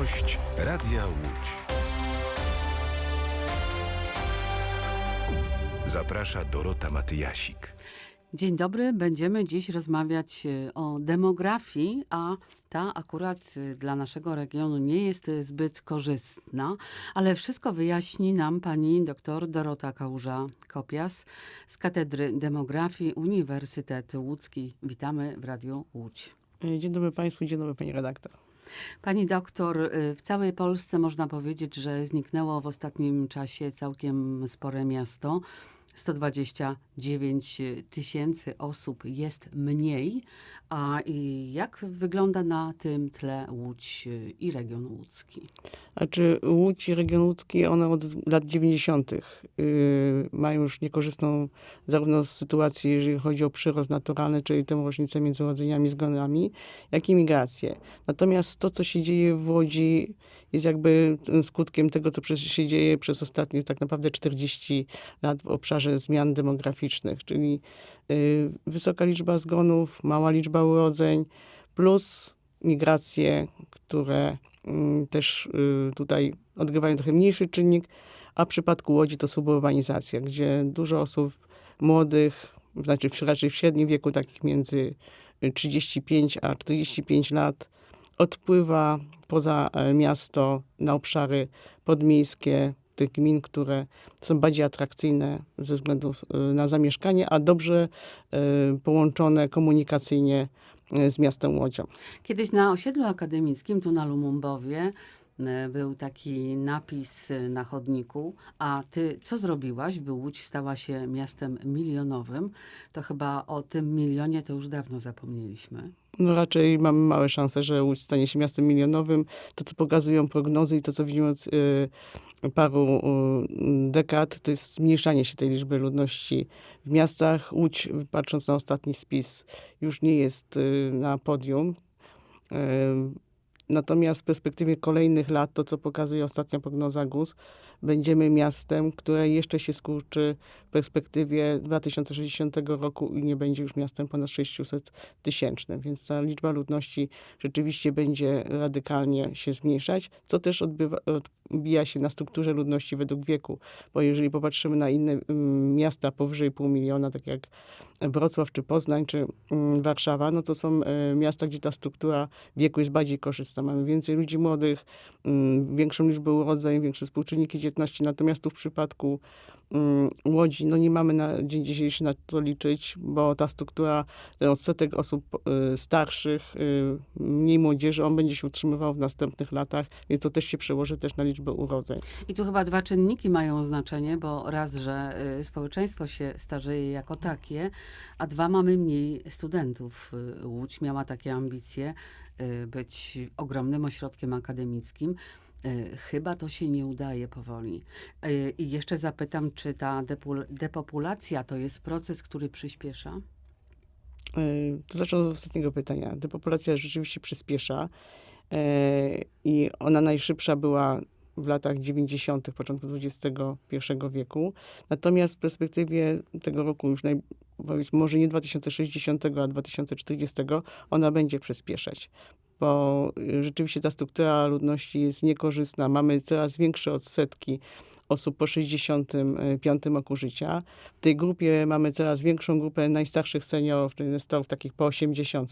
Gość Radia Łódź. Zaprasza Dorota Matyjasik. Dzień dobry, będziemy dziś rozmawiać e, o demografii, a ta akurat e, dla naszego regionu nie jest e, zbyt korzystna, ale wszystko wyjaśni nam pani dr Dorota Kałuża-Kopias z Katedry Demografii Uniwersytet Łódzki. Witamy w Radiu Łódź. Dzień dobry Państwu, dzień dobry Pani redaktor. Pani doktor, y, w całej Polsce można powiedzieć, że zniknęło w ostatnim czasie całkiem spore miasto. 129 tysięcy osób jest mniej. A jak wygląda na tym tle Łódź y, i region łódzki? Znaczy Łódź i region łódzki, one od lat 90. Yy, mają już niekorzystną zarówno sytuację, jeżeli chodzi o przyrost naturalny, czyli tę różnicę między urodzeniami, zgonami, jak i migrację. Natomiast to, co się dzieje w Łodzi, jest jakby skutkiem tego, co się dzieje przez ostatnie tak naprawdę 40 lat w obszarze zmian demograficznych, czyli yy, wysoka liczba zgonów, mała liczba urodzeń, plus migracje, które mm, też y, tutaj odgrywają trochę mniejszy czynnik, a w przypadku Łodzi to suburbanizacja, gdzie dużo osób młodych, znaczy raczej w średnim wieku, takich między y, 35 a 45 lat, odpływa poza e, miasto na obszary podmiejskie tych gmin, które są bardziej atrakcyjne ze względu y, na zamieszkanie, a dobrze y, połączone komunikacyjnie z miastem Łodzią. Kiedyś na osiedlu akademickim, tu na Lumumbowie, e, był taki napis e, na chodniku, a ty co zrobiłaś, by Łódź stała się miastem milionowym? To chyba o tym milionie to już dawno zapomnieliśmy. No raczej mamy małe szanse, że Łódź stanie się miastem milionowym. To, co pokazują prognozy i to, co widzimy od y, paru y, dekad, to jest zmniejszanie się tej liczby ludności w miastach. Łódź, patrząc na ostatni spis, już nie jest y, na podium. Y, Natomiast w perspektywie kolejnych lat, to co pokazuje ostatnia prognoza GUS, będziemy miastem, które jeszcze się skurczy w perspektywie 2060 roku i nie będzie już miastem ponad 600 tysięcznym. Więc ta liczba ludności rzeczywiście będzie radykalnie się zmniejszać, co też odbywa, odbija się na strukturze ludności według wieku. Bo jeżeli popatrzymy na inne mm, miasta powyżej pół miliona, tak jak Wrocław, czy Poznań, czy mm, Warszawa, no to są e, miasta, gdzie ta struktura wieku jest bardziej korzystna. Mamy więcej ludzi młodych, mm, większą liczbę urodzeń, większe współczynniki Natomiast tu w przypadku mm, Łodzi, no nie mamy na dzień dzisiejszy na co liczyć, bo ta struktura, ten odsetek osób y, starszych, y, mniej młodzieży, on będzie się utrzymywał w następnych latach, więc to też się przełoży też na liczbę urodzeń. I tu chyba dwa czynniki mają znaczenie, bo raz, że y, społeczeństwo się starzeje jako takie, a dwa, mamy mniej studentów. Łódź miała takie ambicje być ogromnym ośrodkiem akademickim. Y, Chyba to się nie udaje powoli. Y, I jeszcze zapytam, czy ta depopulacja to jest proces, który przyspiesza? Y, To zacznę od ostatniego pytania. Depopulacja rzeczywiście przyspiesza e, i ona najszybsza była w latach 90., początku XXI wieku. Natomiast w perspektywie tego roku już naj, może nie 2060, a 2040, ona będzie przyspieszać. Bo y, rzeczywiście ta struktura ludności jest niekorzystna. Mamy coraz większe odsetki osób po 65 roku życia. W tej grupie mamy coraz większą grupę najstarszych seniorów, czyli nestorów takich po 80.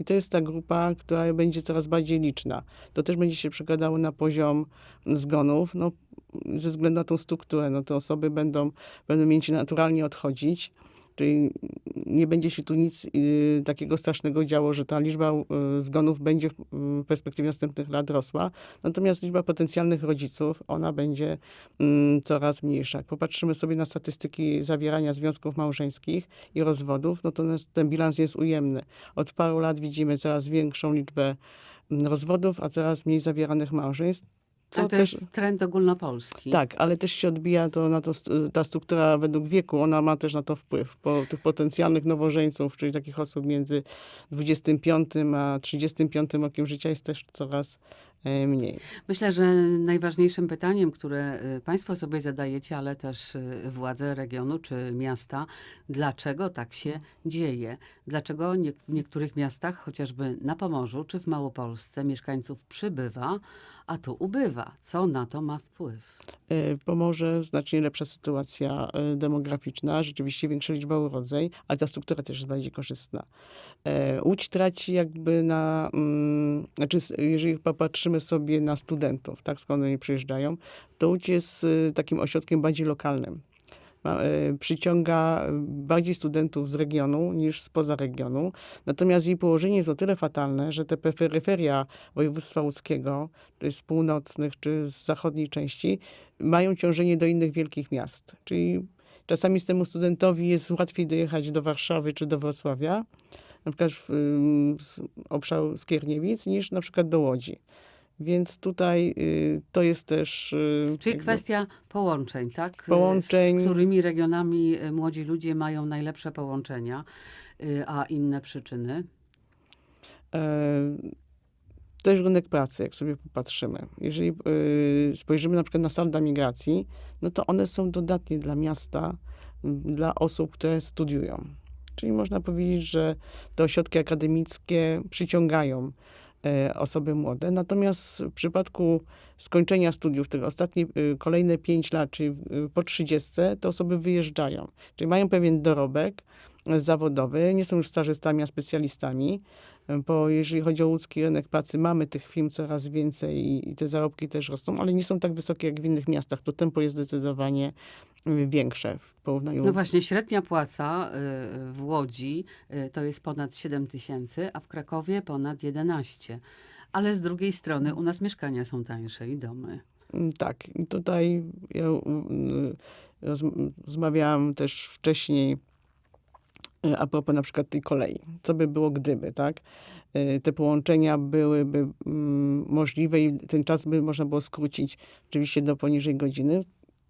I to jest ta grupa, która będzie coraz bardziej liczna. To też będzie się przekładało na poziom zgonów. No, ze względu na tą strukturę, no te osoby będą, będą mieć naturalnie odchodzić. Czyli nie będzie się tu nic y, takiego strasznego działo, że ta liczba y, zgonów będzie w y, perspektywie następnych lat rosła. Natomiast liczba potencjalnych rodziców, ona będzie mm, coraz mniejsza. Jak popatrzymy sobie na statystyki zawierania związków małżeńskich i rozwodów, no to ten bilans jest ujemny. Od paru lat widzimy coraz większą liczbę mm, rozwodów, a coraz mniej zawieranych małżeństw. To też, jest trend ogólnopolski. tak, ale też się odbija to na to, ta struktura według wieku, ona ma też na to wpływ, bo tych potencjalnych nowożeńców, czyli takich osób między 25 a 35 rokiem życia jest też coraz mniej. Myślę, że najważniejszym pytaniem, które y, Państwo sobie zadajecie, ale też y, władze regionu czy miasta, dlaczego tak się dzieje? Dlaczego nie, w niektórych miastach, chociażby na Pomorzu czy w Małopolsce, mieszkańców przybywa, a tu ubywa? Co na to ma wpływ? E, Pomoże znacznie lepsza sytuacja e, demograficzna, rzeczywiście większa liczba urodzeń, ale ta struktura też jest bardziej korzystna. E, Łódź traci jakby na, mm, znaczy jeżeli popatrzymy sobie na studentów, tak, skąd oni przyjeżdżają, to Łódź jest e, takim ośrodkiem bardziej lokalnym. Ma, e, Przyciąga bardziej studentów z regionu niż spoza regionu. Natomiast jej położenie jest o tyle fatalne, że te peryferia województwa łódzkiego, czy z północnych, czy z zachodniej części, mają ciążenie do innych wielkich miast. Czyli czasami z temu studentowi jest łatwiej dojechać do Warszawy czy do Wrocławia, na przykład w obszaru Skierniewic, niż na przykład do Łodzi. Więc tutaj y, to jest też... y, Czyli kwestia połączeń, tak? Y, Połączeń. Z którymi regionami młodzi ludzie mają najlepsze połączenia, a inne przyczyny? E, też rynek pracy, jak sobie popatrzymy. Jeżeli spojrzymy na przykład na salda migracji, no to one są dodatnie dla miasta, dla osób, które studiują. Czyli można powiedzieć, że te ośrodki akademickie przyciągają osoby młode. Natomiast w przypadku skończenia studiów, tych ostatnie, y, kolejne 5 lat, czyli y, po 30, te osoby wyjeżdżają. Czyli mają pewien dorobek e, zawodowy, nie są już stażystami, a specjalistami bo jeżeli chodzi o łódzki rynek pracy, mamy tych firm coraz więcej i, te zarobki też rosną, ale nie są tak wysokie jak w innych miastach. To tempo jest zdecydowanie y, większe w porównaniu. No właśnie, średnia płaca y, w Łodzi y, to jest ponad 7 tysięcy, a w Krakowie ponad 11. Ale z drugiej strony u nas mieszkania są tańsze i domy. Mm, Tak, tutaj ja mm, rozm- rozmawiałam też wcześniej a propos na przykład tej kolei. Co by było gdyby, tak? Y, Te połączenia byłyby mm, możliwe i ten czas by można było skrócić oczywiście do poniżej godziny.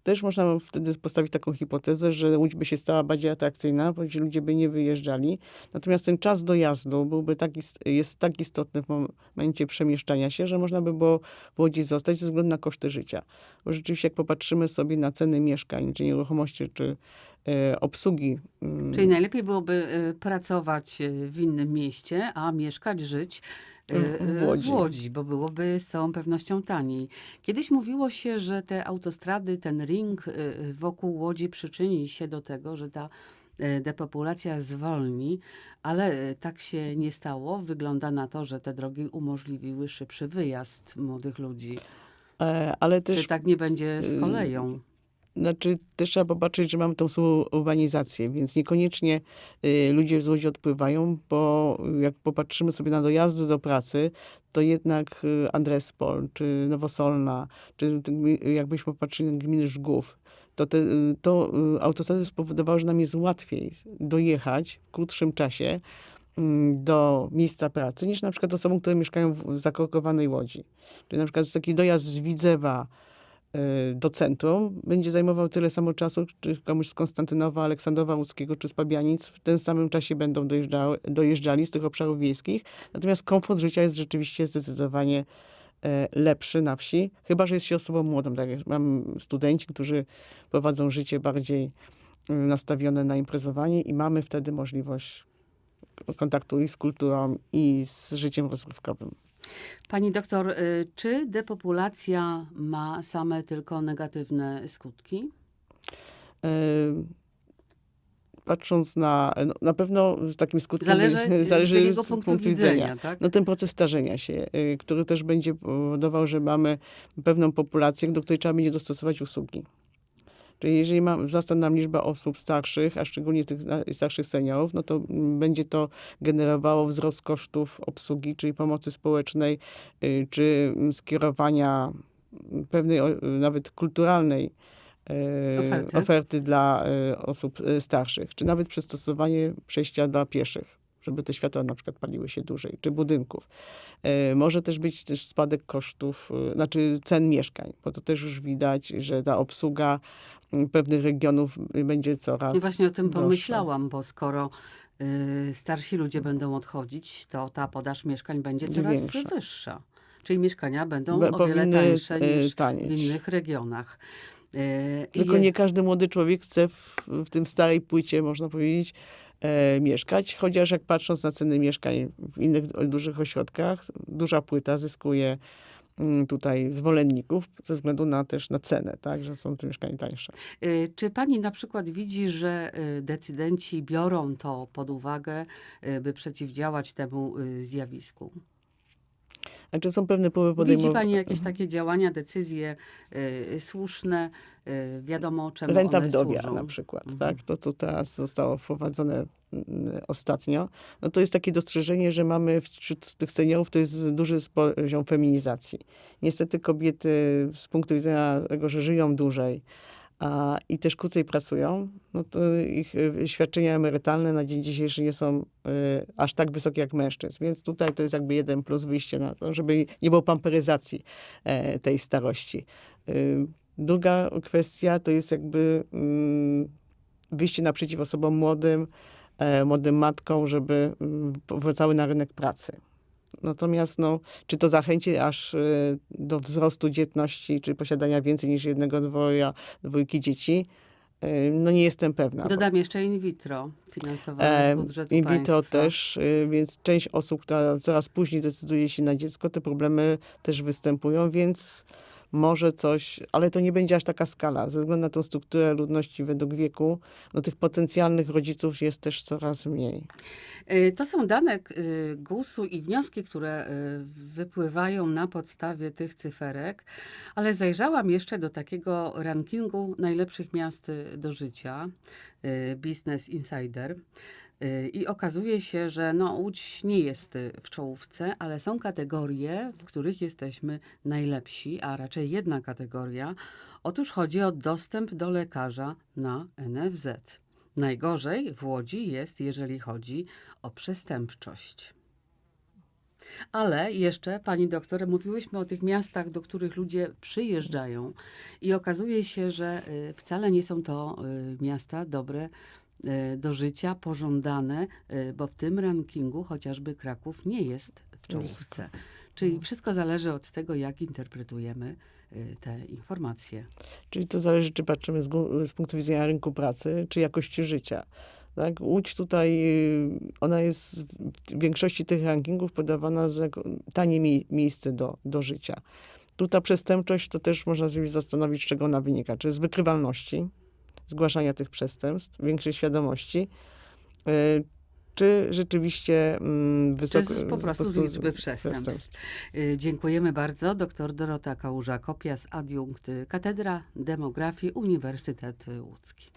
Też można wtedy postawić taką hipotezę, że Łódź by się stała bardziej atrakcyjna, ci ludzie by nie wyjeżdżali. Natomiast ten czas dojazdu byłby tak, jest tak istotny w mom- momencie przemieszczania się, że można by było w Łodzi zostać ze względu na koszty życia. Bo rzeczywiście jak popatrzymy sobie na ceny mieszkań, czy nieruchomości, czy e, obsługi. mm, Czyli najlepiej byłoby y, pracować y, w innym mieście, a mieszkać, żyć W- Łodzi. w Łodzi, bo byłoby z całą pewnością taniej. Kiedyś mówiło się, że te autostrady, ten ring wokół Łodzi przyczyni się do tego, że ta depopulacja zwolni, ale tak się nie stało. Wygląda na to, że te drogi umożliwiły szybszy wyjazd młodych ludzi. e, ale też Czy tak nie będzie z y, koleją? Znaczy, też trzeba popatrzeć, że mamy tą samą urbanizację, więc niekoniecznie y, ludzie z Łodzi odpływają, bo jak popatrzymy sobie na dojazdy do pracy, to jednak y, Andrespol, czy Nowosolna, czy jakbyśmy popatrzyli na gminy Żgów, to, te, y, to y, autostrady spowodowały, że nam jest łatwiej dojechać w krótszym czasie mm, do miejsca pracy, niż na przykład osobom, które mieszkają w zakorkowanej Łodzi. Czyli na przykład taki dojazd z Widzewa do centrum będzie zajmował tyle samo czasu, czy komuś z Konstantynowa, Aleksandrowa Łódzkiego czy z Pabianic w tym samym czasie będą dojeżdżały, dojeżdżali z tych obszarów wiejskich. Natomiast komfort życia jest rzeczywiście zdecydowanie e, lepszy na wsi, chyba że jest się osobą młodą. Tak jak mam studenci, którzy prowadzą życie bardziej y, nastawione na imprezowanie i mamy wtedy możliwość kontaktu i z kulturą, i z życiem rozrywkowym. Pani doktor, y, czy depopulacja ma same tylko negatywne skutki? E, Patrząc na, no, na pewno z takim skutkiem Zależy, zależy z jego z punktu widzenia, tak? No ten proces starzenia się, y, który też będzie powodował, że mamy pewną populację, do której trzeba będzie dostosować usługi. Czyli jeżeli ma, wzrasta nam liczba osób starszych, a szczególnie tych starszych seniorów, no to będzie to generowało wzrost kosztów obsługi, czyli pomocy społecznej, y, czy mm, skierowania pewnej nawet kulturalnej y, Oferty. oferty dla y, osób starszych, czy nawet przystosowanie przejścia dla pieszych, żeby te światła na przykład paliły się dłużej, czy budynków. Y, Może też być też spadek kosztów, y, znaczy cen mieszkań, bo to też już widać, że ta obsługa y, pewnych regionów y, będzie coraz I właśnie o tym droższa. pomyślałam, bo skoro y, starsi ludzie będą odchodzić, to ta podaż mieszkań będzie coraz większa. wyższa. Czyli mieszkania będą Be- o wiele tańsze e, niż w tanieść. innych regionach. E, Tylko nie każdy młody człowiek chce w, w tym starej płycie, można powiedzieć, e, mieszkać. Chociaż jak patrząc na ceny mieszkań w innych dużych ośrodkach, duża płyta zyskuje mm, tutaj zwolenników ze względu na też na cenę, tak, że są te mieszkania tańsze. Y, Czy pani na przykład widzi, że y, decydenci biorą to pod uwagę, y, by przeciwdziałać temu zjawisku? Znaczy są pewne próby Widzi pani jakieś takie działania, decyzje y, słuszne, y, wiadomo czemu Renta one wdowia służą? na przykład, Mhm. tak? To, co teraz zostało wprowadzone mm, ostatnio, no to jest takie dostrzeżenie, że mamy wśród tych seniorów to jest duży poziom feminizacji. Niestety kobiety z punktu widzenia tego, że żyją dłużej a, i też krócej pracują, no to ich y, świadczenia emerytalne na dzień dzisiejszy nie są y, aż tak wysokie jak mężczyzn. Więc tutaj to jest jakby jeden plus wyjście na to, żeby nie było pamperyzacji e, tej starości. Y, Druga kwestia to jest jakby mm, wyjście naprzeciw osobom młodym, e, młodym matkom, żeby mm, powracały na rynek pracy. Natomiast no, czy to zachęci aż e, do wzrostu dzietności, czy posiadania więcej niż jednego, dwoja, dwójki dzieci? E, No nie jestem pewna. Dodam jeszcze in vitro, finansowane E, z budżetu In vitro państwa. też, y, więc część osób, która coraz później decyduje się na dziecko, te problemy też występują, więc może coś, ale to nie będzie aż taka skala. Ze względu na tą strukturę ludności według wieku, no tych potencjalnych rodziców jest też coraz mniej. Y, To są dane y, GUS-u i wnioski, które y, wypływają na podstawie tych cyferek, ale zajrzałam jeszcze do takiego rankingu najlepszych miast do życia, Business Insider. Y, I okazuje się, że no, Łódź nie jest y, w czołówce, ale są kategorie, w których jesteśmy najlepsi, a raczej jedna kategoria. Otóż chodzi o dostęp do lekarza na NFZ. Najgorzej w Łodzi jest, jeżeli chodzi o przestępczość. Ale jeszcze, pani doktor, mówiłyśmy o tych miastach, do których ludzie przyjeżdżają i okazuje się, że y, wcale nie są to miasta dobre do życia, pożądane, y, bo w tym rankingu chociażby Kraków nie jest w czołówce. Czyli wszystko zależy od tego, jak interpretujemy y, te informacje. Czyli to zależy, czy patrzymy z, z punktu widzenia rynku pracy, czy jakości życia. Tak? Łódź tutaj, ona jest w większości tych rankingów podawana za jako tanie mi- miejsce do, do życia. Tu ta przestępczość, to też można sobie zastanowić, z czego ona wynika. Czy z wykrywalności, zgłaszania tych przestępstw, większej świadomości, y, czy rzeczywiście mm, Czy wysoko... z, po prostu z liczby przestępstw. Y, Dziękujemy bardzo. Doktor Dorota Kałuża-Kopias, adiunkt Katedra Demografii Uniwersytet Łódzki.